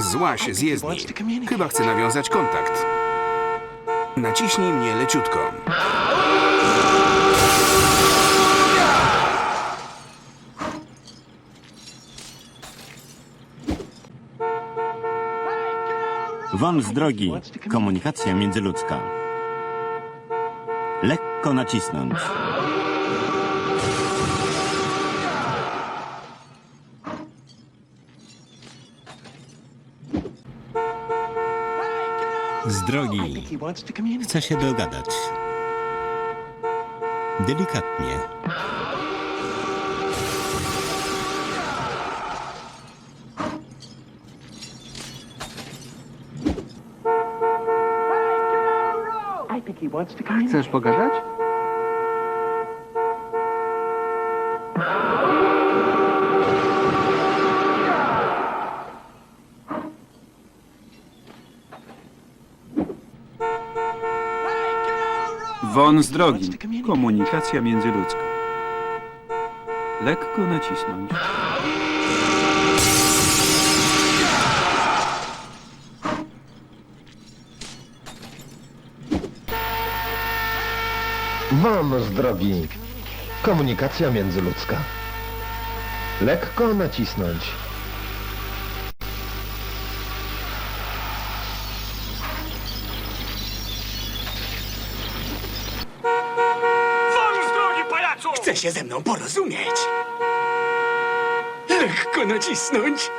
Złaś z jezdni. Chyba chce nawiązać kontakt. Naciśnij mnie leciutko. Won z drogi. Komunikacja międzyludzka. Lekko nacisnąć. Z drogi. Chce się dogadać. Delikatnie. Chcesz pogadać? Won z drogi. Komunikacja międzyludzka. Lekko nacisnąć. Won z drogi. Komunikacja międzyludzka. Lekko nacisnąć. Chce się ze mną porozumieć. Lekko nacisnąć.